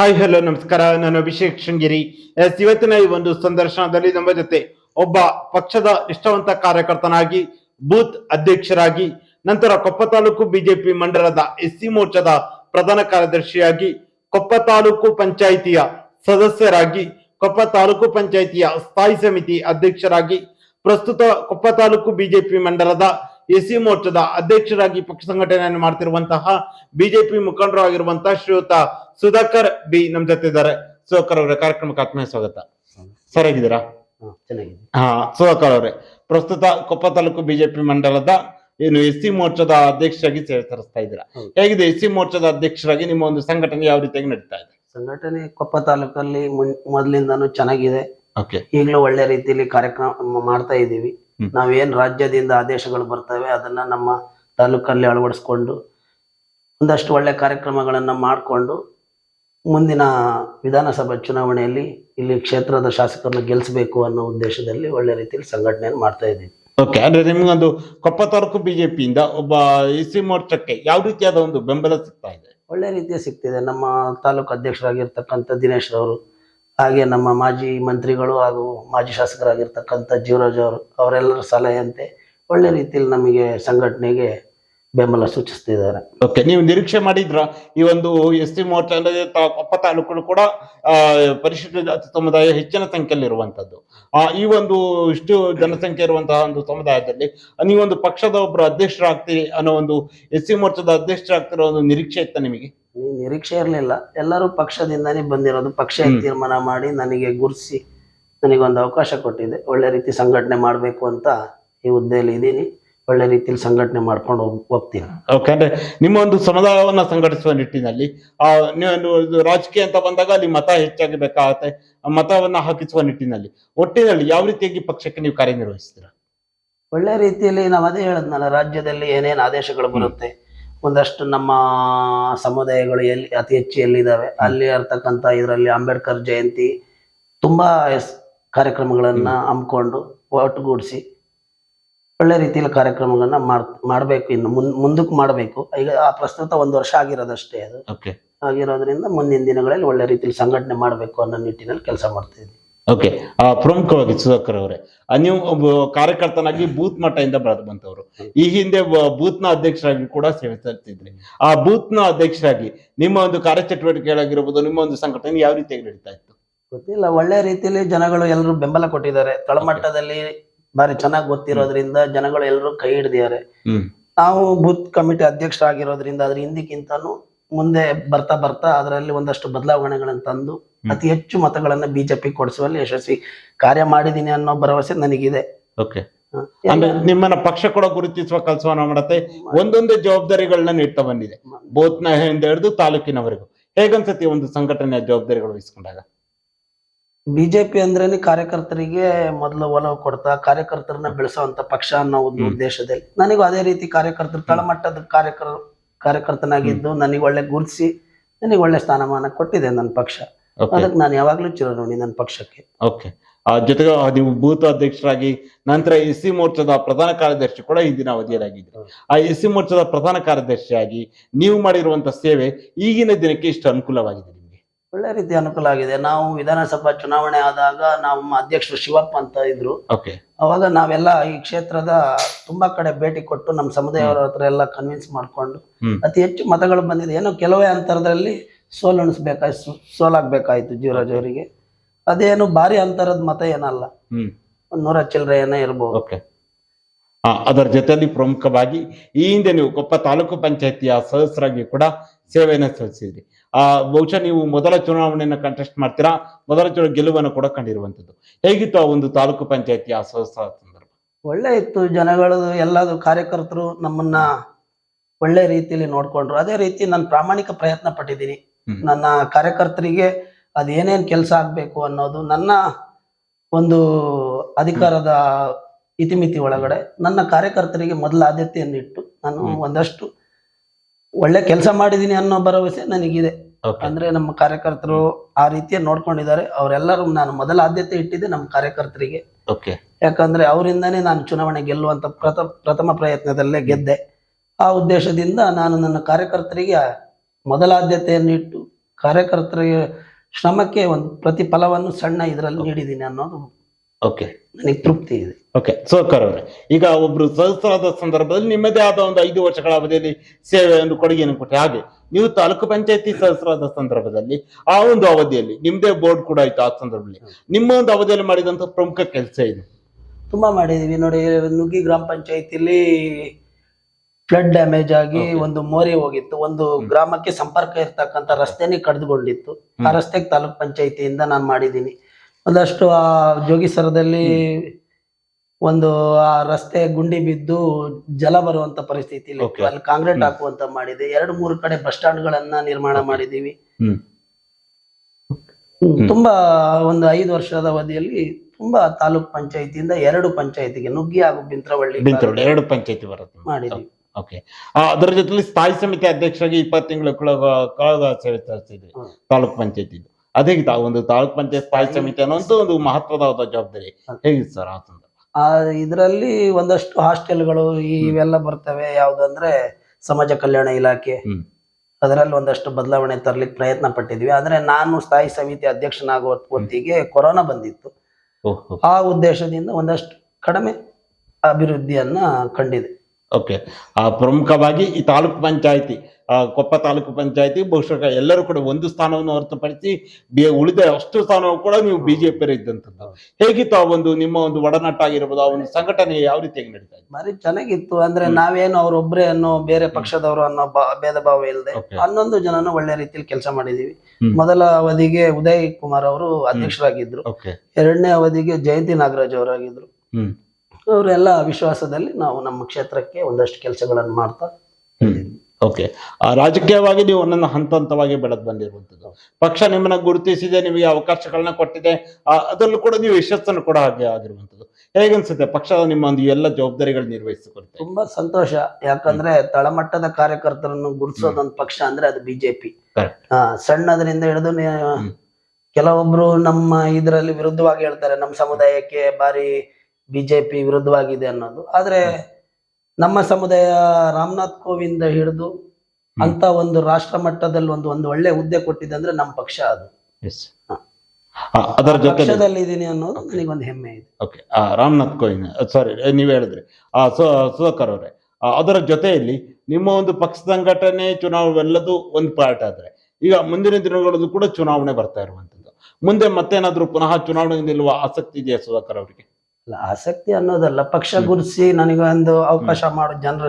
Hi, hello, ನಮಸ್ಕಾರ. ನಾನು Abhishek Sringeri. S, ಇವತ್ತಿನ ಈ ಒಂದು ಸಂದರ್ಶನದಲ್ಲಿ ನಮ್ಮ ಜೊತೆ ಒಬ್ಬ ಪಕ್ಷದ ನಿಷ್ಠಾವಂತ ಕಾರ್ಯಕರ್ತನಾಗಿ, ಬೂತ್ ಅಧ್ಯಕ್ಷರಾಗಿ, ನಂತರ ಕೊಪ್ಪ ತಾಲೂಕು ಬಿಜೆಪಿ ಮಂಡಲದ ಎಸ್ ಸಿ ಮೋರ್ಚಾದ ಪ್ರಧಾನ ಕಾರ್ಯದರ್ಶಿಯಾಗಿ, ಕೊಪ್ಪ ತಾಲೂಕು ಪಂಚಾಯಿತಿಯ ಸದಸ್ಯರಾಗಿ, ಕೊಪ್ಪ ತಾಲೂಕು ಪಂಚಾಯಿತಿಯ ಸ್ಥಾಯಿ ಸಮಿತಿ ಅಧ್ಯಕ್ಷರಾಗಿ, ಪ್ರಸ್ತುತ ಕೊಪ್ಪ ತಾಲೂಕು ಬಿಜೆಪಿ ಮಂಡಲದ ಎಸಿ ಮೋರ್ಚಾದ ಅಧ್ಯಕ್ಷರಾಗಿ ಪಕ್ಷ ಸಂಘಟನೆಯನ್ನು ಮಾಡ್ತಿರುವಂತಹ ಬಿಜೆಪಿ ಮುಖಂಡರು ಆಗಿರುವಂತಹ ಶ್ರೀಯುತ ಸುಧಾಕರ್ ಬಿ ನಮ್ ಜೊತೆ ಇದ್ದಾರೆ. ಸುಧಾಕರ್ ಅವರ ಕಾರ್ಯಕ್ರಮಕ್ಕೆ ಆತ್ಮೀಯ ಸ್ವಾಗತ. ಸರ್ ಹೇಗಿದ್ದೀರಾ ಹಾ, ಸುಧಾಕರ್ ಅವರೇ ಪ್ರಸ್ತುತ ಕೊಪ್ಪ ತಾಲೂಕು ಬಿಜೆಪಿ ಮಂಡಲದ ಏನು ಎಸ್ ಸಿ ಮೋರ್ಚಾದ ಅಧ್ಯಕ್ಷರಾಗಿ ಸೇವೆ ಸಲ್ಲಿಸ್ತಾ ಇದ್ದೀರಾ? ಹೇಗಿದೆ ಎಸ್ ಸಿ ಮೋರ್ಚಾದ ಅಧ್ಯಕ್ಷರಾಗಿ ನಿಮ್ಮ ಒಂದು ಸಂಘಟನೆ ಯಾವ ರೀತಿಯಾಗಿ ನಡೀತಾ ಇದೆ? ಸಂಘಟನೆ ಕೊಪ್ಪ ತಾಲೂಕಲ್ಲಿ ಮೊದಲಿಂದಾನು ಚೆನ್ನಾಗಿದೆ. ಓಕೆ. ಈಗಲೂ ಒಳ್ಳೆ ರೀತಿಯಲ್ಲಿ ಕಾರ್ಯಕ್ರಮ ಮಾಡ್ತಾ ಇದ್ದೀವಿ. ಹ್ಮ್. ನಾವೇನ್ ರಾಜ್ಯದಿಂದ ಆದೇಶಗಳು ಬರ್ತವೆ ಅದನ್ನ ನಮ್ಮ ತಾಲೂಕಲ್ಲಿ ಅಳವಡಿಸ್ಕೊಂಡು ಒಂದಷ್ಟು ಒಳ್ಳೆ ಕಾರ್ಯಕ್ರಮಗಳನ್ನ ಮಾಡಿಕೊಂಡು ಮುಂದಿನ ವಿಧಾನಸಭಾ ಚುನಾವಣೆಯಲ್ಲಿ ಇಲ್ಲಿ ಕ್ಷೇತ್ರದ ಶಾಸಕರನ್ನ ಗೆಲ್ಲಿಸಬೇಕು ಅನ್ನೋ ಉದ್ದೇಶದಲ್ಲಿ ಒಳ್ಳೆ ರೀತಿಯಲ್ಲಿ ಸಂಘಟನೆಯನ್ನು ಮಾಡ್ತಾ ಇದ್ದೀವಿ. ಓಕೆ ಅಂದ್ರೆ ನಿಮಗೊಂದು ಕೊಪ್ಪ ತಾಲೂಕು ಬಿಜೆಪಿಯಿಂದ ಒಬ್ಬ ಎಸ್ ಸಿ ಮೋರ್ಚಾಕ್ಕೆ ಯಾವ ರೀತಿಯಾದ ಒಂದು ಬೆಂಬಲ ಸಿಗ್ತಾ ಇದೆ? ಒಳ್ಳೆ ರೀತಿಯ ಸಿಗ್ತಿದೆ. ನಮ್ಮ ತಾಲೂಕು ಅಧ್ಯಕ್ಷರಾಗಿರ್ತಕ್ಕಂಥ ದಿನೇಶ್ ಅವರು ಹಾಗೆ ನಮ್ಮ ಮಾಜಿ ಮಂತ್ರಿಗಳು ಹಾಗೂ ಮಾಜಿ ಶಾಸಕರಾಗಿರ್ತಕ್ಕಂಥ ಜೀವರಾಜ್ ಅವರು ಅವರೆಲ್ಲರ ಸಲಹೆಯಂತೆ ಒಳ್ಳೆ ರೀತಿಯಲ್ಲಿ ನಮಗೆ ಸಂಘಟನೆಗೆ ಬೆಂಬಲ ಸೂಚಿಸ್ತಿದ್ದಾರೆ. ಓಕೆ ನೀವು ನಿರೀಕ್ಷೆ ಮಾಡಿದ್ರ ಈ ಒಂದು ಎಸ್ ಸಿ ಮೋರ್ಚಾ ಅಂದ್ರೆ ಕೊಪ್ಪ ತಾಲೂಕು ಕೂಡ ಪರಿಶಿಷ್ಟ ಜಾತಿ ಸಮುದಾಯ ಹೆಚ್ಚಿನ ಸಂಖ್ಯೆಯಲ್ಲಿ ಇರುವಂತದ್ದು. ಆ ಈ ಒಂದು ಇಷ್ಟು ಜನಸಂಖ್ಯೆ ಇರುವಂತಹ ಒಂದು ಸಮುದಾಯದಲ್ಲಿ ನೀವೊಂದು ಪಕ್ಷದ ಒಬ್ಬರು ಅಧ್ಯಕ್ಷರಾಗ್ತೀರಿ ಅನ್ನೋ ಒಂದು ಎಸ್ ಸಿ ಮೋರ್ಚಾದ ಅಧ್ಯಕ್ಷರಾಗ್ತಿರೋ ಒಂದು ನಿರೀಕ್ಷೆ ಇತ್ತ ನಿಮಗೆ? ಈ ನಿರೀಕ್ಷೆ ಇರಲಿಲ್ಲ. ಎಲ್ಲರೂ ಪಕ್ಷದಿಂದಾನೇ ಬಂದಿರೋದು. ಪಕ್ಷ. ತೀರ್ಮಾನ ಮಾಡಿ ನನಗೆ ಗುರ್ಸಿ ನನಗೊಂದು ಅವಕಾಶ ಕೊಟ್ಟಿದೆ. ಒಳ್ಳೆ ರೀತಿ ಸಂಘಟನೆ ಮಾಡಬೇಕು ಅಂತ ಈ ಹುದ್ದೆಯಲ್ಲಿ ಇದ್ದೀನಿ ಒಳ್ಳೆ ರೀತಿಯಲ್ಲಿ ಸಂಘಟನೆ ಮಾಡ್ಕೊಂಡು ಹೋಗ್- ಹೋಗ್ತೀನಿ ಓಕೆ ಅಂದ್ರೆ ನಿಮ್ಮ ಒಂದು ಸಮುದಾಯವನ್ನು ಸಂಘಟಿಸುವ ನಿಟ್ಟಿನಲ್ಲಿ ಆ ನೀವು ಇದು ರಾಜಕೀಯ ಅಂತ ಬಂದಾಗ ಅಲ್ಲಿ ಮತ ಹೆಚ್ಚಾಗಿ ಬೇಕಾಗತ್ತೆ ಮತವನ್ನು ಹಾಕಿಸುವ ನಿಟ್ಟಿನಲ್ಲಿ. ಒಟ್ಟಿನಲ್ಲಿ ಯಾವ ರೀತಿಯಾಗಿ ಪಕ್ಷಕ್ಕೆ ನೀವು ಕಾರ್ಯನಿರ್ವಹಿಸ್ತೀರಾ? ಒಳ್ಳೆ ರೀತಿಯಲ್ಲಿ ನಾವು ಅದೇ ಹೇಳದ್ನಲ್ಲ ರಾಜ್ಯದಲ್ಲಿ ಏನೇನು ಆದೇಶಗಳು ಬರುತ್ತೆ ಒಂದಷ್ಟು ನಮ್ಮ ಸಮುದಾಯಗಳು ಎಲ್ಲಿ ಅತಿ ಹೆಚ್ಚು ಎಲ್ಲಿದ್ದಾವೆ ಅಲ್ಲಿ ಇರ್ತಕ್ಕಂಥ ಇದರಲ್ಲಿ ಅಂಬೇಡ್ಕರ್ ಜಯಂತಿ ತುಂಬಾ ಕಾರ್ಯಕ್ರಮಗಳನ್ನ ಹಮ್ಮಿಕೊಂಡು ಒಟ್ಟುಗೂಡಿಸಿ ಒಳ್ಳೆ ರೀತಿಯಲ್ಲಿ ಕಾರ್ಯಕ್ರಮಗಳನ್ನ ಮಾಡ್ ಮಾಡಬೇಕು ಇನ್ನು ಮುಂದ್ ಮುಂದಕ್ಕೆ ಮಾಡಬೇಕು. ಈಗ ಆ ಪ್ರಸ್ತುತ ಒಂದು ವರ್ಷ ಆಗಿರೋದಷ್ಟೇ ಅದು. ಓಕೆ ಆಗಿರೋದ್ರಿಂದ ಮುಂದಿನ ದಿನಗಳಲ್ಲಿ ಒಳ್ಳೆ ರೀತಿಯಲ್ಲಿ ಸಂಘಟನೆ ಮಾಡಬೇಕು ಅನ್ನೋ ನಿಟ್ಟಿನಲ್ಲಿ ಕೆಲಸ ಮಾಡ್ತಿದ್ವಿ ಓಕೆ ಪ್ರಮುಖವಾಗಿ ಸುಧಾಕರ್ ಅವರೇ ನೀವು ಒಬ್ಬ ಕಾರ್ಯಕರ್ತನಾಗಿ ಬೂತ್ ಮಟ್ಟದಿಂದ ಬರೆದು ಬಂತವರು. ಈ ಹಿಂದೆ ಬೂತ್ನ ಅಧ್ಯಕ್ಷರಾಗಿ ಕೂಡ ಸೇವೆ ಸಲ್ಲಿಸಿದ್ರಿ ಆ ಬೂತ್ನ ಅಧ್ಯಕ್ಷರಾಗಿ ನಿಮ್ಮ ಒಂದು ಕಾರ್ಯಚಟುವಟಿಕೆಗಳಾಗಿರ್ಬೋದು ನಿಮ್ಮ ಒಂದು ಸಂಘಟನೆ ಯಾವ ರೀತಿಯಾಗಿ ನಡೀತಾ ಇತ್ತು? ಗೊತ್ತಿಲ್ಲ. ಒಳ್ಳೆ ರೀತಿಯಲ್ಲಿ ಜನಗಳು ಎಲ್ಲರೂ ಬೆಂಬಲ ಕೊಟ್ಟಿದ್ದಾರೆ. ತಳಮಟ್ಟದಲ್ಲಿ ಬಾರಿ ಚೆನ್ನಾಗಿ ಗೊತ್ತಿರೋದ್ರಿಂದ ಜನಗಳು ಎಲ್ಲರೂ ಕೈ ಹಿಡಿದಿದ್ದಾರೆ. ನಾವು ಬೂತ್ ಕಮಿಟಿ ಅಧ್ಯಕ್ಷರಾಗಿರೋದ್ರಿಂದ ಅದ್ರ ಹಿಂದಿಗಿಂತಾನೂ ಮುಂದೆ ಬರ್ತಾ ಬರ್ತಾ ಅದರಲ್ಲಿ ಒಂದಷ್ಟು ಬದಲಾವಣೆಗಳನ್ನು ತಂದು ಅತಿ ಹೆಚ್ಚು ಮತಗಳನ್ನ ಬಿಜೆಪಿ ಕೊಡಿಸುವಲ್ಲಿ ಯಶಸ್ವಿ ಕಾರ್ಯ ಮಾಡಿದೀನಿ ಅನ್ನೋ ಭರವಸೆ ನನಗಿದೆ. ಓಕೆ. ಅಂದ್ರೆ ನಿಮ್ಮನ್ನ ಪಕ್ಷ ಕೂಡ ಗುರುತಿಸುವ ಕೆಲಸವನ್ನ ಮಾಡುತ್ತೆ. ಒಂದೊಂದೇ ಜವಾಬ್ದಾರಿಗಳನ್ನ ನೀಡ್ತಾ ಬಂದಿದೆ. ಬೂತ್ನ ಹಿಂದೆ ಹಿಡಿದು ತಾಲೂಕಿನವರೆಗೂ. ಹೇಗನ್ಸತಿ ಒಂದು ಸಂಘಟನೆಯ ಜವಾಬ್ದಾರಿಗಳು ವಹಿಸ್ಕೊಂಡಾಗ? ಬಿಜೆಪಿ ಅಂದ್ರೇನೆ ಕಾರ್ಯಕರ್ತರಿಗೆ ಮೊದಲು ಒಲವು ಕೊಡ್ತಾ ಕಾರ್ಯಕರ್ತರನ್ನ ಬೆಳೆಸುವಂತ ಪಕ್ಷ ಅನ್ನೋ ಒಂದು. ಉದ್ದೇಶದಲ್ಲಿ. ನನಗೂ ಅದೇ ರೀತಿ ಕಾರ್ಯಕರ್ತರು ತಳಮಟ್ಟದ ಕಾರ್ಯಕರ್ ಕಾರ್ಯಕರ್ತನಾಗಿದ್ದು ನನಗೆ ಒಳ್ಳೆ ಗುರುತಿಸಿ ನನಗೆ ಒಳ್ಳೆ ಸ್ಥಾನಮಾನ ಕೊಟ್ಟಿದೆ ನನ್ನ ಪಕ್ಷ. ಅದಕ್ಕೆ ನಾನು ಯಾವಾಗ್ಲೂ ಚಿರಋಣಿ ನನ್ನ ಪಕ್ಷಕ್ಕೆ. ಓಕೆ ಆ ಜೊತೆಗೆ ನೀವು ಬೂತ್ ಅಧ್ಯಕ್ಷರಾಗಿ ನಂತರ ಎಸ್ ಸಿ ಮೋರ್ಚಾದ ಪ್ರಧಾನ ಕಾರ್ಯದರ್ಶಿ ಕೂಡ ಹಿಂದಿನ ದಿನ ಹೌದು. ಆ ಎಸ್ ಸಿ ಮೋರ್ಚಾದ ಪ್ರಧಾನ ಕಾರ್ಯದರ್ಶಿಯಾಗಿ ನೀವು ಮಾಡಿರುವಂತ ಸೇವೆ ಈಗಿನ ದಿನಕ್ಕೆ ಇಷ್ಟು ಅನುಕೂಲವಾಗಿದೆ ಒಳ್ಳೆ ರೀತಿ ಅನುಕೂಲ ಆಗಿದೆ. ನಾವು ವಿಧಾನಸಭಾ ಚುನಾವಣೆ ಆದಾಗ ನಮ್ಮ ಅಧ್ಯಕ್ಷರು ಶಿವಪ್ಪ ಅಂತ ಇದ್ರು. ಓಕೆ. ಅವಾಗ ನಾವೆಲ್ಲ ಈ ಕ್ಷೇತ್ರದ ತುಂಬಾ ಕಡೆ ಭೇಟಿ ಕೊಟ್ಟು ನಮ್ಮ ಸಮುದಾಯದವರ ಹತ್ರ ಎಲ್ಲ ಕನ್ವಿನ್ಸ್ ಮಾಡ್ಕೊಂಡು ಅತಿ ಹೆಚ್ಚು ಮತಗಳು ಬಂದಿದೆ. ಏನೋ ಕೆಲವೇ ಅಂತರದಲ್ಲಿ ಸೋಲುಣಿಸ್ಬೇಕಾಯ್ತು ಸೋಲಾಗ್ಬೇಕಾಯ್ತು ಜೀವರಾಜ್ ಅವರಿಗೆ. ಅದೇನು ಭಾರಿ ಅಂತರದ ಮತ ಏನಲ್ಲ. ನೂರ ಚಿಲ್ಲರೆ ಏನೋ ಇರಬಹುದು ಅದರ ಜೊತೆಯಲ್ಲಿ ಪ್ರಮುಖವಾಗಿ ಈ ಹಿಂದೆ ನೀವು ಕೊಪ್ಪ ತಾಲೂಕು ಪಂಚಾಯತಿಯ ಸದಸ್ಯರಾಗಿ ಕೂಡ ಸೇವೆಯನ್ನು ಸಲ್ಲಿಸಿದ್ರಿ. ಆ ಬಹುಶಃ ನೀವು ಮೊದಲ ಚುನಾವಣೆಯನ್ನು ಕಂಟೆಸ್ಟ್ ಮಾಡ್ತೀರಾ? ಮೊದಲ ಚುನಾವಣೆ ಗೆಲುವನ್ನು ಕೂಡ ಕಂಡಿರುವಂಥದ್ದು. ಹೇಗಿತ್ತು ಆ ಒಂದು ತಾಲೂಕು ಪಂಚಾಯತಿ ಆ ಸಂದರ್ಭ? ಒಳ್ಳೆ ಇತ್ತು. ಜನಗಳು ಎಲ್ಲದು ಕಾರ್ಯಕರ್ತರು ನಮ್ಮನ್ನ ಒಳ್ಳೆ ರೀತಿಯಲ್ಲಿ ನೋಡ್ಕೊಂಡ್ರು. ಅದೇ ರೀತಿ ನಾನು ಪ್ರಾಮಾಣಿಕ ಪ್ರಯತ್ನ ಪಟ್ಟಿದ್ದೀನಿ. ನನ್ನ ಕಾರ್ಯಕರ್ತರಿಗೆ ಅದೇನೇನ್ ಕೆಲಸ ಆಗ್ಬೇಕು ಅನ್ನೋದು ನನ್ನ ಒಂದು ಅಧಿಕಾರದ ಇತಿಮಿತಿ ಒಳಗಡೆ ನನ್ನ ಕಾರ್ಯಕರ್ತರಿಗೆ ಮೊದಲ ಆದ್ಯತೆಯನ್ನಿಟ್ಟು ನಾನು ಒಂದಷ್ಟು ಒಳ್ಳೆ ಕೆಲಸ ಮಾಡಿದ್ದೀನಿ ಅನ್ನೋ ಭರವಸೆ ನನಗಿದೆ. ಅಂದ್ರೆ ನಮ್ಮ ಕಾರ್ಯಕರ್ತರು ಆ ರೀತಿಯ ನೋಡ್ಕೊಂಡಿದ್ದಾರೆ. ಅವರೆಲ್ಲರೂ ನಾನು ಮೊದಲ ಆದ್ಯತೆ ಇಟ್ಟಿದ್ದೆ ನಮ್ಮ ಕಾರ್ಯಕರ್ತರಿಗೆ. ಓಕೆ ಯಾಕಂದ್ರೆ ಅವರಿಂದನೇ ನಾನು ಚುನಾವಣೆ ಗೆಲ್ಲುವಂತ ಪ್ರಥಮ ಪ್ರಥಮ ಪ್ರಯತ್ನದಲ್ಲೇ ಗೆದ್ದೆ. ಆ ಉದ್ದೇಶದಿಂದ ನಾನು ನನ್ನ ಕಾರ್ಯಕರ್ತರಿಗೆ ಮೊದಲ ಆದ್ಯತೆಯನ್ನು ಇಟ್ಟು ಕಾರ್ಯಕರ್ತರಿಗೆ ಶ್ರಮಕ್ಕೆ ಒಂದು ಪ್ರತಿಫಲವನ್ನು ಸಣ್ಣ ಇದರಲ್ಲಿ ನೀಡಿದ್ದೀನಿ ಅನ್ನೋದು ಓಕೆ ನನಗೆ ತೃಪ್ತಿ ಇದೆ. ಓಕೆ ಸೋಕರ್ ಅವರೇ ಈಗ ಒಬ್ರು ಸದಸ್ಯರಾದ ಸಂದರ್ಭದಲ್ಲಿ ನಿಮ್ಮದೇ ಆದ ಒಂದು ಐದು ವರ್ಷಗಳ ಅವಧಿಯಲ್ಲಿ ಸೇವೆಯನ್ನು ಕೊಡುಗೆಯನ್ನು ಕೊಟ್ಟೆ ಹಾಗೆ ನೀವು ತಾಲೂಕು ಪಂಚಾಯತಿ ಸದಸ್ಯರಾದ ಸಂದರ್ಭದಲ್ಲಿ ಆ ಒಂದು ಅವಧಿಯಲ್ಲಿ ನಿಮ್ದೇ ಬೋರ್ಡ್ ಕೂಡ ಆಯ್ತು ಆ ಸಂದರ್ಭದಲ್ಲಿ. ನಿಮ್ಮ ಒಂದು ಅವಧಿಯಲ್ಲಿ ಮಾಡಿದಂತ ಪ್ರಮುಖ ಕೆಲಸ ಏನು? ತುಂಬಾ ಮಾಡಿದೀವಿ. ನೋಡಿ ನುಗ್ಗಿ ಗ್ರಾಮ ಪಂಚಾಯತಿಲಿ ಫ್ಲಡ್ ಡ್ಯಾಮೇಜ್ ಆಗಿ ಒಂದು ಮೋರಿ ಹೋಗಿತ್ತು. ಒಂದು ಗ್ರಾಮಕ್ಕೆ ಸಂಪರ್ಕ ಇರ್ತಕ್ಕಂಥ ರಸ್ತೆನೇ ಕಡ್ದುಗೊಂಡಿತ್ತು ಆ ರಸ್ತೆಗೆ ತಾಲೂಕ್ ಪಂಚಾಯತಿಯಿಂದ ನಾನು ಮಾಡಿದ್ದೀನಿ. ಒಂದಷ್ಟು ಆ ಜೋಗಿಸರದಲ್ಲಿ ಒಂದು ಆ ರಸ್ತೆ ಗುಂಡಿ ಬಿದ್ದು ಜಲ ಬರುವಂತ ಪರಿಸ್ಥಿತಿ. ಅಲ್ಲಿ ಕಾಂಕ್ರೀಟ್ ಹಾಕುವಂತ ಮಾಡಿದೆ. ಎರಡು ಮೂರು ಕಡೆ ಬಸ್ ಸ್ಟಾಂಡ್ ಗಳನ್ನ ನಿರ್ಮಾಣ ಮಾಡಿದೀವಿ ತುಂಬಾ ಒಂದು ಐದು ವರ್ಷದ ಅವಧಿಯಲ್ಲಿ ತುಂಬಾ ತಾಲೂಕ್ ಪಂಚಾಯತಿಯಿಂದ ಎರಡು ಪಂಚಾಯತಿಗೆ ನುಗ್ಗಿ ಹಾಗೂ ಬಿಂತ್ರವಳ್ಳಿ ಎರಡು ಪಂಚಾಯತಿ ಬರುತ್ತೆ. ಮಾಡಿದ್ವಿ ಓಕೆ ಅದರ ಜೊತೆಲಿ ಸ್ಥಾಯಿ ಸಮಿತಿ ಅಧ್ಯಕ್ಷರಾಗಿ ಇಪ್ಪತ್ತು ತಿಂಗಳು ಕಳೆದ ಸೇವೆ ಸಲ್ಲಿಸಿದ್ರಿ. ತಾಲೂಕ್ ಪಂಚಾಯತಿ ಅದೇ ಒಂದು ತಾಲೂಕ್ ಪಂಚಾಯತ್ ಸ್ಥಾಯಿ ಸಮಿತಿ ಅನ್ನೋದು ಒಂದು ಮಹತ್ವದ ಜವಾಬ್ದಾರಿ. ಹೇಗಿತ್ತು ಸರ್ ಆ ಸಂದರ್ಭ? ಆ ಇದರಲ್ಲಿ ಒಂದಷ್ಟು ಹಾಸ್ಟೆಲ್ಗಳು ಇವೆಲ್ಲ ಬರ್ತವೆ. ಯಾವ್ದಂದ್ರೆ ಸಮಾಜ ಕಲ್ಯಾಣ ಇಲಾಖೆ. ಅದರಲ್ಲಿ ಒಂದಷ್ಟು ಬದಲಾವಣೆ ತರ್ಲಿಕ್ಕೆ ಪ್ರಯತ್ನ ಪಟ್ಟಿದ್ವಿ. ಆದ್ರೆ ನಾನು ಸ್ಥಾಯಿ ಸಮಿತಿ ಅಧ್ಯಕ್ಷನಾಗುವ ಹೊತ್ತಿಗೆ ಕೊರೋನಾ ಬಂದಿತ್ತು. ಆ ಉದ್ದೇಶದಿಂದ ಒಂದಷ್ಟು ಕಡಿಮೆ ಅಭಿವೃದ್ಧಿಯನ್ನ ಕಂಡಿದೆ. ಓಕೆ ಆ ಪ್ರಮುಖವಾಗಿ ಈ ತಾಲೂಕು ಪಂಚಾಯತಿ ಆ ಕೊಪ್ಪ ತಾಲೂಕು ಪಂಚಾಯತಿ ಬಹುಶಃ ಎಲ್ಲರೂ ಕೂಡ ಒಂದು ಸ್ಥಾನವನ್ನು ಹೊರತುಪಡಿಸಿ ಬಿ- ಉಳಿದ ಅಷ್ಟು ಸ್ಥಾನವು ಕೂಡ ನೀವು ಬಿಜೆಪಿ ಇದ್ದಂಥದ್ದು. ಹೇಗಿತ್ತು ಆ ಒಂದು ನಿಮ್ಮ ಒಂದು ಒಡನಾಟ ಆಗಿರ್ಬೋದು ಆ ಒಂದು ಸಂಘಟನೆ ಯಾವ ರೀತಿಯಾಗಿ ನಡೀತಾ ಇದೆ ಬಾರಿ ಚೆನ್ನಾಗಿತ್ತು. ಅಂದ್ರೆ ನಾವೇನು ಅವ್ರೊಬ್ರೆ ಅನ್ನೋ ಬೇರೆ ಪಕ್ಷದವರು ಅನ್ನೋ ಭೇದ ಭಾವ ಇಲ್ಲದೆ ಹನ್ನೊಂದು ಜನನು ಒಳ್ಳೆ ರೀತಿಯಲ್ಲಿ ಕೆಲಸ ಮಾಡಿದೀವಿ. ಮೊದಲ ಅವಧಿಗೆ ಉದಯ್ ಕುಮಾರ್ ಅವರು ಅಧ್ಯಕ್ಷರಾಗಿದ್ರು. ಎರಡನೇ ಅವಧಿಗೆ ಜಯಂತಿ ನಾಗರಾಜ್ ಅವರಾಗಿದ್ರು. ಅವರೆಲ್ಲ ವಿಶ್ವಾಸದಲ್ಲಿ ನಾವು ನಮ್ಮ ಕ್ಷೇತ್ರಕ್ಕೆ ಒಂದಷ್ಟು ಕೆಲಸಗಳನ್ನು ಮಾಡ್ತಾ ಓಕೆ ಆ ರಾಜಕೀಯವಾಗಿ ನೀವು ಒಂದೊಂದು ಹಂತ ಹಂತವಾಗಿ ಬೆಳೆದು ಬಂದಿರುವಂತದ್ದು ಪಕ್ಷ ನಿಮ್ಮನ್ನ ಗುರುತಿಸಿದೆ ನಿಮಗೆ ಅವಕಾಶಗಳನ್ನ ಕೊಟ್ಟಿದೆ. ಅದರಲ್ಲೂ ಕೂಡ ನೀವು ಯಶಸ್ಸನ್ನು ಕೂಡ ಹಾಗೆ ಆಗಿರುವಂತದ್ದು ಹೇಗನ್ಸುತ್ತೆ? ಪಕ್ಷದ ನಿಮ್ಮ ಒಂದು ಎಲ್ಲ ಜವಾಬ್ದಾರಿಗಳು ನಿರ್ವಹಿಸಿಕೊಡುತ್ತೆ? ತುಂಬಾ ಸಂತೋಷ. ಯಾಕಂದ್ರೆ ತಳಮಟ್ಟದ ಕಾರ್ಯಕರ್ತರನ್ನು ಗುರುತಿಸೋದೊಂದು ಪಕ್ಷ ಅಂದ್ರೆ ಅದು ಬಿಜೆಪಿ. ಸಣ್ಣದರಿಂದ ಹಿಡಿದು ಕೆಲವೊಬ್ರು ನಮ್ಮ ಇದರಲ್ಲಿ ವಿರುದ್ಧವಾಗಿ ಹೇಳ್ತಾರೆ ನಮ್ಮ ಸಮುದಾಯಕ್ಕೆ ಬಾರಿ ಬಿಜೆಪಿ ವಿರುದ್ಧವಾಗಿದೆ ಅನ್ನೋದು. ಆದ್ರೆ ನಮ್ಮ ಸಮುದಾಯ ರಾಮನಾಥ್ ಕೋವಿಂದ ಹಿಡಿದು ಅಂತ ಒಂದು ರಾಷ್ಟ್ರ ಮಟ್ಟದಲ್ಲಿ ಒಂದು ಒಂದು ಒಳ್ಳೆ ಹುದ್ದೆ ಕೊಟ್ಟಿದೆ ಅಂದ್ರೆ ನಮ್ಮ ಪಕ್ಷ ಅದು. ಎಸ್ ಅದರ ಜೊತೆ ಪಕ್ಷದಲ್ಲಿ ಇದೀನಿ ಅನ್ನೋದು ನನಗೊಂದು ಹೆಮ್ಮೆ ಇದೆ. ಓಕೆ ರಾಮನಾಥ್ ಕೋವಿಂದ್ ಸಾರಿ ನೀವು ಹೇಳಿದ್ರಿ. ಆ ಸುಧಾಕರ್ ಅವರೇ ಅದರ ಜೊತೆಯಲ್ಲಿ ನಿಮ್ಮ ಒಂದು ಪಕ್ಷ ಸಂಘಟನೆ ಚುನಾವಣೆ ಎಲ್ಲದೂ ಒಂದು ಪಾರ್ಟ್ ಆದ್ರೆ ಈಗ ಮುಂದಿನ ದಿನಗಳಲ್ಲೂ ಕೂಡ ಚುನಾವಣೆ ಬರ್ತಾ ಇರುವಂತದ್ದು ಮುಂದೆ ಮತ್ತೇನಾದ್ರೂ ಪುನಃ ಚುನಾವಣೆ ನಿಲ್ಲುವ ಆಸಕ್ತಿ ಇದೆಯಾ ಸುಧಾಕರ್ ಅವರಿಗೆ? ಆಸಕ್ತಿ ಅನ್ನೋದಲ್ಲ ಪಕ್ಷ ಗುರುಸಿ ನನಗೆ ಒಂದು ಅವಕಾಶ ಮಾಡೋ ಜನರ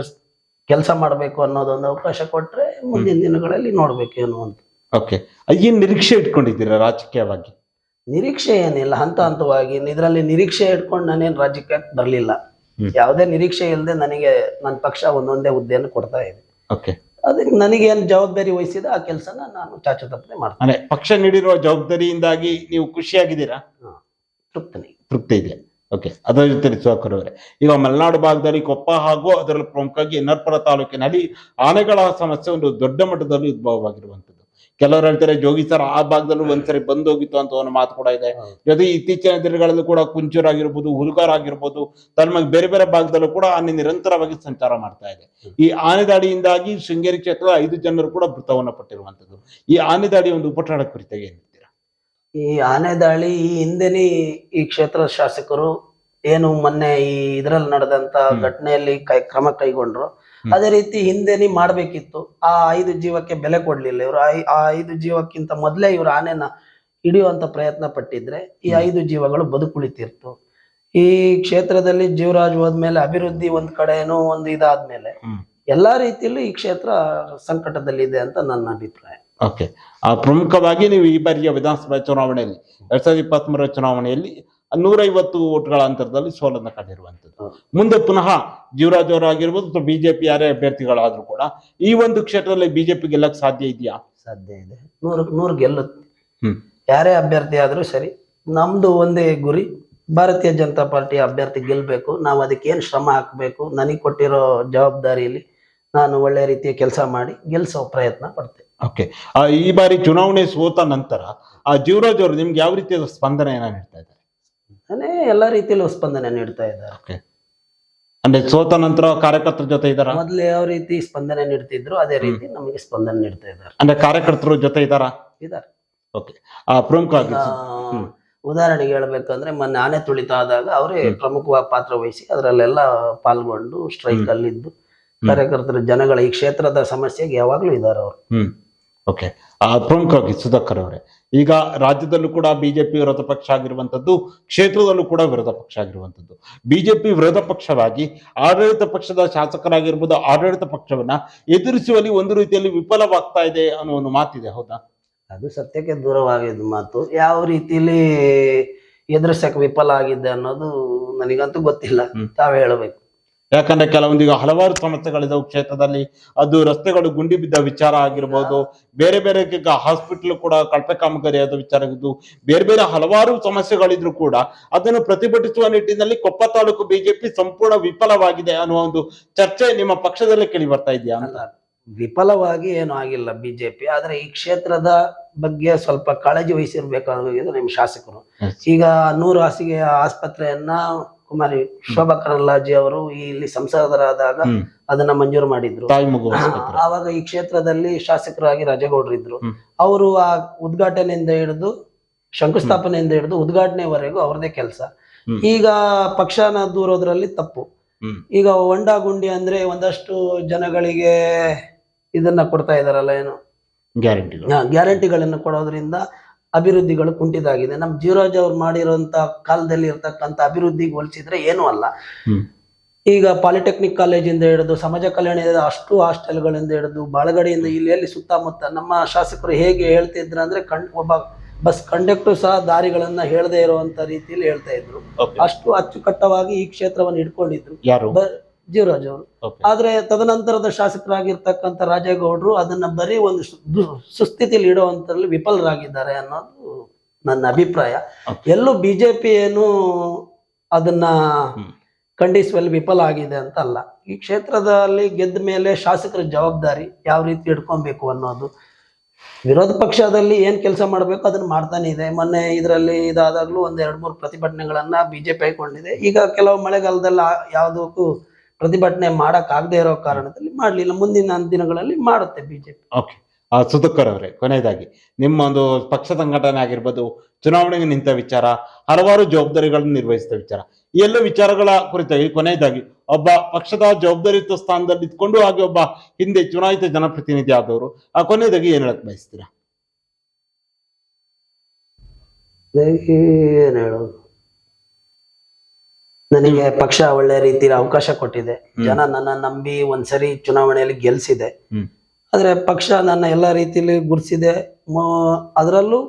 ಕೆಲಸ ಮಾಡಬೇಕು ಅನ್ನೋದೊಂದು ಅವಕಾಶ ಕೊಟ್ರೆ ಮುಂದಿನ ದಿನಗಳಲ್ಲಿ ನೋಡ್ಬೇಕು ಏನು ಅಂತ. ಓಕೆ. ಏನ್ ನಿರೀಕ್ಷೆ ಇಟ್ಕೊಂಡಿದ್ದೀರಾ ರಾಜಕೀಯವಾಗಿ? ನಿರೀಕ್ಷೆ ಏನಿಲ್ಲ ಹಂತ ಹಂತವಾಗಿ. ಇದರಲ್ಲಿ ನಿರೀಕ್ಷೆ ಇಟ್ಕೊಂಡು ನಾನೇನು ರಾಜ್ಯಕ್ಕೆ ಬರ್ಲಿಲ್ಲ. ಯಾವುದೇ ನಿರೀಕ್ಷೆ ಇಲ್ಲದೆ ನನಗೆ ನನ್ನ ಪಕ್ಷ ಒಂದೊಂದೇ ಹುದ್ದೆಯನ್ನು ಕೊಡ್ತಾ ಇದೆ. ಓಕೆ. ಅದಕ್ಕೆ ನನಗೆ ಏನು ಜವಾಬ್ದಾರಿ ವಹಿಸಿದ ಆ ಕೆಲಸನ ನಾನು ಚಾಚು ತಪ್ಪದೆ ಮಾಡ್ತೇನೆ ಪಕ್ಷ ನೀಡಿರುವ ಜವಾಬ್ದಾರಿಯಿಂದಾಗಿ ನೀವು ಖುಷಿಯಾಗಿದ್ದೀರಾ? ತೃಪ್ತನಿ ತೃಪ್ತಿ ಇದೆ. ಓಕೆ ಅದರ ಜೊತೆ ಸುಧಾಕರ್ ಈಗ ಮಲೆನಾಡು ಭಾಗದಲ್ಲಿ ಕೊಪ್ಪ ಹಾಗೂ ಅದರಲ್ಲಿ ಪ್ರಮುಖವಾಗಿ ಎನ್ನರ್ಪುರ ತಾಲೂಕಿನಲ್ಲಿ ಆನೆಗಳ ಸಮಸ್ಯೆ ಒಂದು ದೊಡ್ಡ ಮಟ್ಟದಲ್ಲಿ ಉದ್ಭವವಾಗಿರುವಂತದ್ದು ಕೆಲವರು ಹೇಳ್ತಾರೆ ಜೋಗಿ ಸರ್ ಆ ಭಾಗದಲ್ಲೂ ಒಂದ್ಸರಿ ಬಂದೋಗಿತ್ತು ಅಂತ ಒಂದು ಮಾತು ಕೂಡ ಇದೆ. ಜೊತೆ ಇತ್ತೀಚಿನ ದಿನಗಳಲ್ಲೂ ಕೂಡ ಕುಂಚೂರ್ ಆಗಿರ್ಬೋದು ಹುಲ್ಗಾರ್ ಆಗಿರ್ಬೋದು ತನ್ನ ಬೇರೆ ಬೇರೆ ಭಾಗದಲ್ಲೂ ಕೂಡ ಆನೆ ನಿರಂತರವಾಗಿ ಸಂಚಾರ ಮಾಡ್ತಾ ಇದೆ. ಈ ಆನೆ ದಾಳಿಯಿಂದಾಗಿ ಶೃಂಗೇರಿ ಕ್ಷೇತ್ರದ ಐದು ಜನರು ಕೂಡ ಮೃತವನ್ನು ಪಟ್ಟಿರುವಂತದ್ದು ಈ ಆನೆ ದಾಳಿ ಒಂದು ಉಪಟಳ ಕುರಿತಾಗಿ. ಈ ಆನೆ ದಾಳಿ ಈ ಹಿಂದೆನೇ ಈ ಕ್ಷೇತ್ರದ ಶಾಸಕರು ಏನು ಮೊನ್ನೆ ಈ ಇದರಲ್ಲಿ ನಡೆದಂತ ಘಟನೆಯಲ್ಲಿ ಕೈ ಕ್ರಮ ಕೈಗೊಂಡ್ರು. ಅದೇ ರೀತಿ ಹಿಂದೆನೇ ಮಾಡ್ಬೇಕಿತ್ತು. ಆ ಐದು ಜೀವಕ್ಕೆ ಬೆಲೆ ಕೊಡ್ಲಿಲ್ಲ ಇವರು. ಆ ಐದು ಜೀವಕ್ಕಿಂತ ಮೊದಲೇ ಇವರು ಆನೆನ ಹಿಡಿಯುವಂತ ಪ್ರಯತ್ನ ಪಟ್ಟಿದ್ರೆ ಈ ಐದು ಜೀವಗಳು ಬದುಕುಳಿತಿರ್ತು. ಈ ಕ್ಷೇತ್ರದಲ್ಲಿ ಜೀವರಾಜ್ ಹೋದ್ಮೇಲೆ ಅಭಿವೃದ್ಧಿ ಒಂದ್ ಕಡೆ ಏನೋ ಒಂದು ಇದಾದ್ಮೇಲೆ ಎಲ್ಲಾ ರೀತಿಯಲ್ಲೂ ಈ ಕ್ಷೇತ್ರ ಸಂಕಟದಲ್ಲಿದೆ ಅಂತ ನನ್ನ ಅಭಿಪ್ರಾಯ. ಓಕೆ ಆ ಪ್ರಮುಖವಾಗಿ ನೀವು ಈ ಬಾರಿಯ ವಿಧಾನಸಭಾ ಚುನಾವಣೆಯಲ್ಲಿ ಎರಡ್ ಸಾವಿರದ ಇಪ್ಪತ್ತ್ ಮೂರರ ಚುನಾವಣೆಯಲ್ಲಿ ನೂರೈವತ್ತು ಓಟ್ಗಳ ಅಂತರದಲ್ಲಿ ಸೋಲನ್ನ ಕಂಡಿರುವಂತದ್ದು ಮುಂದೆ ಪುನಃ ಜೀವರಾಜ್ ಅವರು ಆಗಿರ್ಬೋದು ಅಥವಾ ಬಿಜೆಪಿ ಯಾರೇ ಅಭ್ಯರ್ಥಿಗಳಾದ್ರೂ ಕೂಡ ಈ ಒಂದು ಕ್ಷೇತ್ರದಲ್ಲಿ ಬಿಜೆಪಿ ಗೆಲ್ಲಕ್ ಸಾಧ್ಯ ಇದೆಯಾ? ಸಾಧ್ಯ ಇದೆ. ನೂರು ನೂರು ಗೆಲ್ಲುತ್ತೆ. ಹ್ಮ್. ಯಾರೇ ಅಭ್ಯರ್ಥಿ ಆದ್ರೂ ಸರಿ ನಮ್ದು ಒಂದೇ ಗುರಿ ಭಾರತೀಯ ಜನತಾ ಪಾರ್ಟಿ ಅಭ್ಯರ್ಥಿ ಗೆಲ್ಲಬೇಕು ನಾವು ಅದಕ್ಕೆ ಏನು ಶ್ರಮ ಹಾಕ್ಬೇಕು? ನನಗೆ ಕೊಟ್ಟಿರೋ ಜವಾಬ್ದಾರಿಯಲ್ಲಿ ನಾನು ಒಳ್ಳೆ ರೀತಿಯ ಕೆಲಸ ಮಾಡಿ ಗೆಲ್ಸೋ ಪ್ರಯತ್ನ ಪಡ್ತೇನೆ. ಓಕೆ ಈ ಬಾರಿ ಚುನಾವಣೆ ಸೋತ ನಂತರ ಆ ಜೀವರಾಜ್ ಅವರು ನಿಮ್ಗೆ ಯಾವ ರೀತಿಯ ಸ್ಪಂದನೆಯನ್ನ ನೀಡ್ತಾ ಇದ್ದಾರೆ? ನಾನೇ ಎಲ್ಲಾ ರೀತಿಯಲ್ಲೂ ಸ್ಪಂದನೆ ನೀಡ್ತಾ ಇದ್ದಾರೆ. ಓಕೆ ಅಂದ್ರೆ ಸೋತ ನಂತರ ಕಾರ್ಯಕರ್ತರ ಜೊತೆ ಇದ್ದಾರ? ಮೊದ್ಲು ಯಾವ ರೀತಿ ಸ್ಪಂದನೆ ನೀಡ್ತಿದ್ರು ಅದೇ ರೀತಿ ನಮಗೆ ಸ್ಪಂದನೆ ನೀಡ್ತಾ ಇದ್ದಾರೆ. ಅಂದ್ರೆ ಕಾರ್ಯಕರ್ತರ ಜೊತೆ ಇದ್ದಾರಾ? ಇದ್ದಾರೆ. ಆ ಪ್ರಮುಖ ಉದಾಹರಣೆಗೆ ಹೇಳ್ಬೇಕಂದ್ರೆ ಮೊನ್ನೆ ಆನೆ ತುಳಿತ ಆದಾಗ ಅವರೇ ಪ್ರಮುಖವಾಗಿ ಪ್ರಮುಖ ಪಾತ್ರ ವಹಿಸಿ ಅದರಲ್ಲೆಲ್ಲ ಪಾಲ್ಗೊಂಡು ಸ್ಟ್ರೈಕ್. ಅಲ್ಲಿದ್ದು ಕಾರ್ಯಕರ್ತರ ಜನಗಳ ಈ ಕ್ಷೇತ್ರದ ಸಮಸ್ಯೆಗೆ ಯಾವಾಗ್ಲೂ ಇದ್ದಾರೆ ಅವರು. ಓಕೆ ಆ ಪ್ರಮುಖವಾಗಿ ಸುಧಾಕರ್ ಅವರೇ. ಈಗ ರಾಜ್ಯದಲ್ಲೂ ಕೂಡ ಬಿಜೆಪಿ ವಿರೋಧ ಪಕ್ಷ ಆಗಿರುವಂಥದ್ದು ಕ್ಷೇತ್ರದಲ್ಲೂ ಕೂಡ ವಿರೋಧ ಪಕ್ಷ ಆಗಿರುವಂಥದ್ದು. ಬಿಜೆಪಿ ವಿರೋಧ ಪಕ್ಷವಾಗಿ ಆಡಳಿತ ಪಕ್ಷದ ಶಾಸಕರಾಗಿರ್ಬೋದು ಆಡಳಿತ ಪಕ್ಷವನ್ನ ಎದುರಿಸುವಲ್ಲಿ ಒಂದು ರೀತಿಯಲ್ಲಿ ವಿಫಲವಾಗ್ತಾ ಇದೆ ಅನ್ನೋ ಒಂದು ಮಾತಿದೆ ಹೌದಾ? ಅದು ಸತ್ಯಕ್ಕೆ ದೂರವಾಗಿದ್ದು ಮಾತು. ಯಾವ ರೀತಿಯಲ್ಲಿ ಎದುರಿಸಕ್ಕೆ ವಿಫಲ ಆಗಿದೆ ಅನ್ನೋದು ನನಗಂತೂ ಗೊತ್ತಿಲ್ಲ. ತಾವೇ ಹೇಳಬೇಕು. ಯಾಕಂದ್ರೆ ಕೆಲವೊಂದಿಗೆ ಹಲವಾರು ಸಮಸ್ಯೆಗಳಿದಾವೆ ಕ್ಷೇತ್ರದಲ್ಲಿ. ಅದು ರಸ್ತೆಗಳು ಗುಂಡಿ ಬಿದ್ದ ವಿಚಾರ ಆಗಿರ್ಬೋದು ಬೇರೆ ಬೇರೆ ಈಗ ಹಾಸ್ಪಿಟಲ್ ಕೂಡ ಕಳಪೆ ಕಾಮಗಾರಿ ಆದ ವಿಚಾರ ಆಗಿದ್ದು ಬೇರೆ ಬೇರೆ ಹಲವಾರು ಸಮಸ್ಯೆಗಳಿದ್ರು ಕೂಡ ಅದನ್ನು ಪ್ರತಿಭಟಿಸುವ ನಿಟ್ಟಿನಲ್ಲಿ ಕೊಪ್ಪ ತಾಲೂಕು ಬಿಜೆಪಿ ಸಂಪೂರ್ಣ ವಿಫಲವಾಗಿದೆ ಅನ್ನುವ ಒಂದು ಚರ್ಚೆ ನಿಮ್ಮ ಪಕ್ಷದಲ್ಲೇ ಕೇಳಿ ಬರ್ತಾ ಇದೆಯಾ ಅಂತ? ವಿಫಲವಾಗಿ ಏನು ಆಗಿಲ್ಲ ಬಿಜೆಪಿ ಆದ್ರೆ ಈ ಕ್ಷೇತ್ರದ ಬಗ್ಗೆ ಸ್ವಲ್ಪ ಕಾಳಜಿ ವಹಿಸಿರ್ಬೇಕಾಗಿದೆ ನಿಮ್ಮ ಶಾಸಕರು. ಈಗ ನೂರು ಹಾಸಿಗೆ ಆಸ್ಪತ್ರೆಯನ್ನ ಕುಮಾರಿ ಶೋಭಾ ಕರಲ್ಲಾಜಿ ಅವರು ಇಲ್ಲಿ ಸಂಸದರಾದಾಗ. ಅದನ್ನ ಮಂಜೂರು ಮಾಡಿದ್ರು. ಆವಾಗ ಈ ಕ್ಷೇತ್ರದಲ್ಲಿ ಶಾಸಕರಾಗಿ ರಾಜೇಗೌಡರು ಇದ್ರು. ಅವರು ಆ ಉದ್ಘಾಟನೆಯಿಂದ ಹಿಡಿದು ಶಂಕುಸ್ಥಾಪನೆಯಿಂದ ಹಿಡಿದು ಉದ್ಘಾಟನೆವರೆಗೂ ಅವ್ರದೇ ಕೆಲಸ. ಈಗ ಪಕ್ಷನ ದೂರೋದ್ರಲ್ಲಿ ತಪ್ಪು. ಈಗ ಹೊಂಡ ಗುಂಡಿ ಅಂದ್ರೆ ಒಂದಷ್ಟು ಜನಗಳಿಗೆ ಇದನ್ನ ಕೊಡ್ತಾ ಇದಾರಲ್ಲ ಏನು? ಗ್ಯಾರಂಟಿ ಗ್ಯಾರಂಟಿಗಳನ್ನು ಕೊಡೋದ್ರಿಂದ ಅಭಿವೃದ್ಧಿಗಳು ಕುಂಠಿತಾಗಿದೆ ನಮ್ ಜೀವರಾಜ್ ಅವ್ರು ಮಾಡಿರುವಂತಹ ಕಾಲದಲ್ಲಿ ಇರತಕ್ಕಂತ ಅಭಿವೃದ್ಧಿಗೆ ಹೋಲಿಸಿದ್ರೆ ಏನೂ ಅಲ್ಲ. ಈಗ ಪಾಲಿಟೆಕ್ನಿಕ್ ಕಾಲೇಜಿಂದ ಹಿಡಿದು ಸಮಾಜ ಕಲ್ಯಾಣ ಅಷ್ಟು ಹಾಸ್ಟೆಲ್ಗಳಿಂದ ಹಿಡಿದು ಬಾಳಗಡೆಯಿಂದ ಇಲ್ಲಿ ಎಲ್ಲಿ ಸುತ್ತಮುತ್ತ ನಮ್ಮ ಶಾಸಕರು ಹೇಗೆ ಹೇಳ್ತಿದ್ರು ಅಂದ್ರೆ ಕಣ್ ಒಬ್ಬ ಬಸ್ ಕಂಡಕ್ಟರ್ ಸಹ ದಾರಿಗಳನ್ನ ಹೇಳದೇ ಇರುವಂತ ರೀತಿಯಲ್ಲಿ ಹೇಳ್ತಾ ಇದ್ರು. ಅಷ್ಟು ಅಚ್ಚುಕಟ್ಟವಾಗಿ ಈ ಕ್ಷೇತ್ರವನ್ನು ಇಟ್ಕೊಂಡಿದ್ರು ಜೀವರಾಜ್ ಅವರು. ಆದ್ರೆ ತದನಂತರದ ಶಾಸಕರಾಗಿರ್ತಕ್ಕಂಥ ರಾಜೇಗೌಡರು ಅದನ್ನ ಬರೀ ಒಂದು ಸುಸ್ಥಿತಿಲಿ ಇಡುವಂತರಲ್ಲಿ ವಿಫಲರಾಗಿದ್ದಾರೆ ಅನ್ನೋದು ನನ್ನ ಅಭಿಪ್ರಾಯ. ಎಲ್ಲೂ ಬಿಜೆಪಿ ಏನು ಅದನ್ನ. ಖಂಡಿಸುವಲ್ಲಿ ವಿಫಲ ಆಗಿದೆ ಅಂತ ಅಲ್ಲ. ಈ ಕ್ಷೇತ್ರದಲ್ಲಿ ಗೆದ್ದ ಮೇಲೆ ಶಾಸಕರ ಜವಾಬ್ದಾರಿ ಯಾವ ರೀತಿ ಇಟ್ಕೊಬೇಕು ಅನ್ನೋದು. ವಿರೋಧ ಪಕ್ಷದಲ್ಲಿ ಏನ್ ಕೆಲಸ ಮಾಡಬೇಕು ಅದನ್ನ ಮಾಡ್ತಾನೆ ಇದೆ. ಮೊನ್ನೆ ಇದರಲ್ಲಿ ಇದಾದಾಗ್ಲೂ ಒಂದ್ ಎರಡ್ ಮೂರು ಪ್ರತಿಭಟನೆಗಳನ್ನ ಬಿಜೆಪಿ ಕೊಂಡಿದೆ ಈಗ ಕೆಲವು ಮಳೆಗಾಲದಲ್ಲಿ ಯಾವ್ದಕ್ಕೂ ಪ್ರತಿಭಟನೆ ಮಾಡಕ್ ಆಗದೆ ಇರೋ ಕಾರಣದಲ್ಲಿ ಮಾಡ್ಲಿಲ್ಲ. ಮುಂದಿನ ದಿನಗಳಲ್ಲಿ ಮಾಡುತ್ತೆ ಬಿಜೆಪಿ. ಓಕೆ. ಆ ಸುಧಕ್ಕರ್ ಅವರೇ ಕೊನೆಯದಾಗಿ ನಿಮ್ಮ ಒಂದು ಪಕ್ಷ ಸಂಘಟನೆ ಆಗಿರ್ಬೋದು ಚುನಾವಣೆಗೆ ನಿಂತ ವಿಚಾರ ಹಲವಾರು ಜವಾಬ್ದಾರಿಗಳನ್ನು ನಿರ್ವಹಿಸಿದ ವಿಚಾರ ಈ ಎಲ್ಲ ವಿಚಾರಗಳ ಕುರಿತಾಗಿ ಕೊನೆಯದಾಗಿ ಒಬ್ಬ ಪಕ್ಷದ ಜವಾಬ್ದಾರಿಯುತ ಸ್ಥಾನದಲ್ಲಿ ಇದ್ಕೊಂಡು ಹಾಗೆ ಒಬ್ಬ ಹಿಂದೆ ಚುನಾಯಿತ ಜನಪ್ರತಿನಿಧಿ ಆದವರು ಆ ಕೊನೆಯದಾಗಿ ಏನ್ ಹೇಳಕ್ ಬಯಸ್ತೀರಾ? ಏನ್ ಹೇಳೋದು? ನನಗೆ ಪಕ್ಷ ಒಳ್ಳೆ ರೀತಿಯಲ್ಲಿ ಅವಕಾಶ ಕೊಟ್ಟಿದೆ. ಜನ ನನ್ನ ನಂಬಿ ಒಂದ್ಸರಿ ಚುನಾವಣೆಯಲ್ಲಿ ಗೆಲ್ಸಿದೆ. ಆದ್ರೆ ಪಕ್ಷ ನನ್ನ ಎಲ್ಲ ರೀತಿಯಲ್ಲಿ ಗುರ್ಸಿದೆ. ಅದರಲ್ಲೂ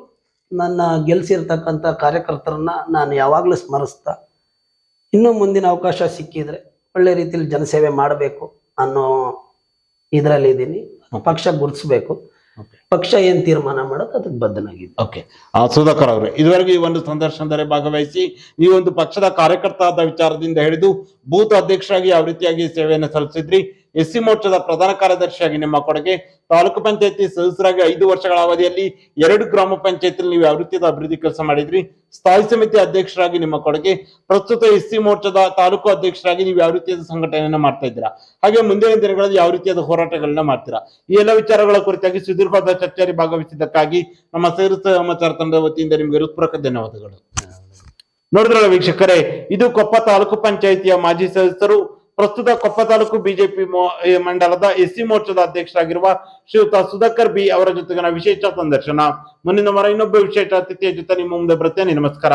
ನನ್ನ ಗೆಲ್ಸಿರ್ತಕ್ಕಂಥ ಕಾರ್ಯಕರ್ತರನ್ನ ನಾನು ಯಾವಾಗ್ಲೂ ಸ್ಮರಿಸ್ತಾ ಇನ್ನೂ ಮುಂದಿನ ಅವಕಾಶ ಸಿಕ್ಕಿದ್ರೆ ಒಳ್ಳೆ ರೀತಿಯಲ್ಲಿ ಜನಸೇವೆ ಮಾಡಬೇಕು ಅನ್ನೋ ಇದರಲ್ಲಿ ಇದ್ದೀನಿ ಪಕ್ಷ ಗುರುತಿಸ್ಬೇಕು. ಪಕ್ಷ ಏನ್ ತೀರ್ಮಾನ ಮಾಡೋದು, ಅದಕ್ಕೆ ಬದ್ಧನಾಗಿದೆ ಓಕೆ ಸುಧಾಕರ್ ಅವರು, ಇದುವರೆಗೂ ಈ ಒಂದು ಸಂದರ್ಶನದಲ್ಲಿ ಭಾಗವಹಿಸಿ ಈ ಒಂದು ಪಕ್ಷದ ಕಾರ್ಯಕರ್ತ ಆದ ವಿಚಾರದಿಂದ ಹಿಡಿದು ಬೂತ್ ಅಧ್ಯಕ್ಷರಾಗಿ ಯಾವ ರೀತಿಯಾಗಿ ಸೇವೆಯನ್ನು ಸಲ್ಲಿಸಿದ್ರಿ? ಎಸ್ ಸಿ ಮೋರ್ಚಾದ ಪ್ರಧಾನ ಕಾರ್ಯದರ್ಶಿಯಾಗಿ ನಿಮ್ಮ ಕೊಡುಗೆ. ತಾಲೂಕು ಪಂಚಾಯತಿ ಸದಸ್ಯರಾಗಿ ಐದು ವರ್ಷಗಳ ಅವಧಿಯಲ್ಲಿ ಎರಡು ಗ್ರಾಮ ಪಂಚಾಯತಿ ನೀವು ರೀತಿಯಾದ ಅಭಿವೃದ್ಧಿ ಕೆಲಸ ಮಾಡಿದ್ರಿ? ಸ್ಥಾಯಿ ಸಮಿತಿ ಅಧ್ಯಕ್ಷರಾಗಿ ನಿಮ್ಮ ಕೊಡುಗೆ. ಪ್ರಸ್ತುತ ಎಸ್ಸಿ ಮೋರ್ಚಾದ ತಾಲೂಕು ಅಧ್ಯಕ್ಷರಾಗಿ ನೀವು ಯಾವ ರೀತಿಯಾದ ಸಂಘಟನೆಯನ್ನ ಮಾಡ್ತಾ ಇದ್ದೀರಾ? ಹಾಗೆ ಮುಂದಿನ ದಿನಗಳಲ್ಲಿ ಯಾವ ರೀತಿಯಾದ ಹೋರಾಟಗಳನ್ನ ಮಾಡ್ತೀರಾ? ಈ ಎಲ್ಲ ವಿಚಾರಗಳ ಕುರಿತಾಗಿ ಸುದೀರ್ಘವಾದ ಚರ್ಚೆಯಲ್ಲಿ ಭಾಗವಹಿಸಿದ್ದಕ್ಕಾಗಿ ನಮ್ಮ ಸೇರು ಸಮಾಚಾರ ತಂಡದ ವತಿಯಿಂದ ನಿಮಗೆ ಹೃತ್ಪೂರ್ವಕ ಧನ್ಯವಾದಗಳು. ನೋಡಿದ್ರಲ್ಲ ವೀಕ್ಷಕರೇ, ಇದು ಕೊಪ್ಪ ತಾಲೂಕು ಪಂಚಾಯಿತಿಯ ಮಾಜಿ ಸದಸ್ಯರು ಪ್ರಸ್ತುತ ಕೊಪ್ಪ ತಾಲೂಕು ಬಿಜೆಪಿ ಮಂಡಲದ ಎಸ್ಸಿ ಮೋರ್ಚಾದ ಅಧ್ಯಕ್ಷರಾಗಿರುವ ಶ್ರೀಯುತ ಸುಧಾಕರ್ ಬಿ ಅವರ ಜೊತೆಗಿನ ವಿಶೇಷ ಸಂದರ್ಶನ. ಮುಂದಿನ ವಾರ ಇನ್ನೊಬ್ಬ ವಿಶೇಷ ಅತಿಥಿಯ ಜೊತೆ ನಿಮ್ಮ ಮುಂದೆ ಬರ್ತೇನೆ ನಮಸ್ಕಾರ.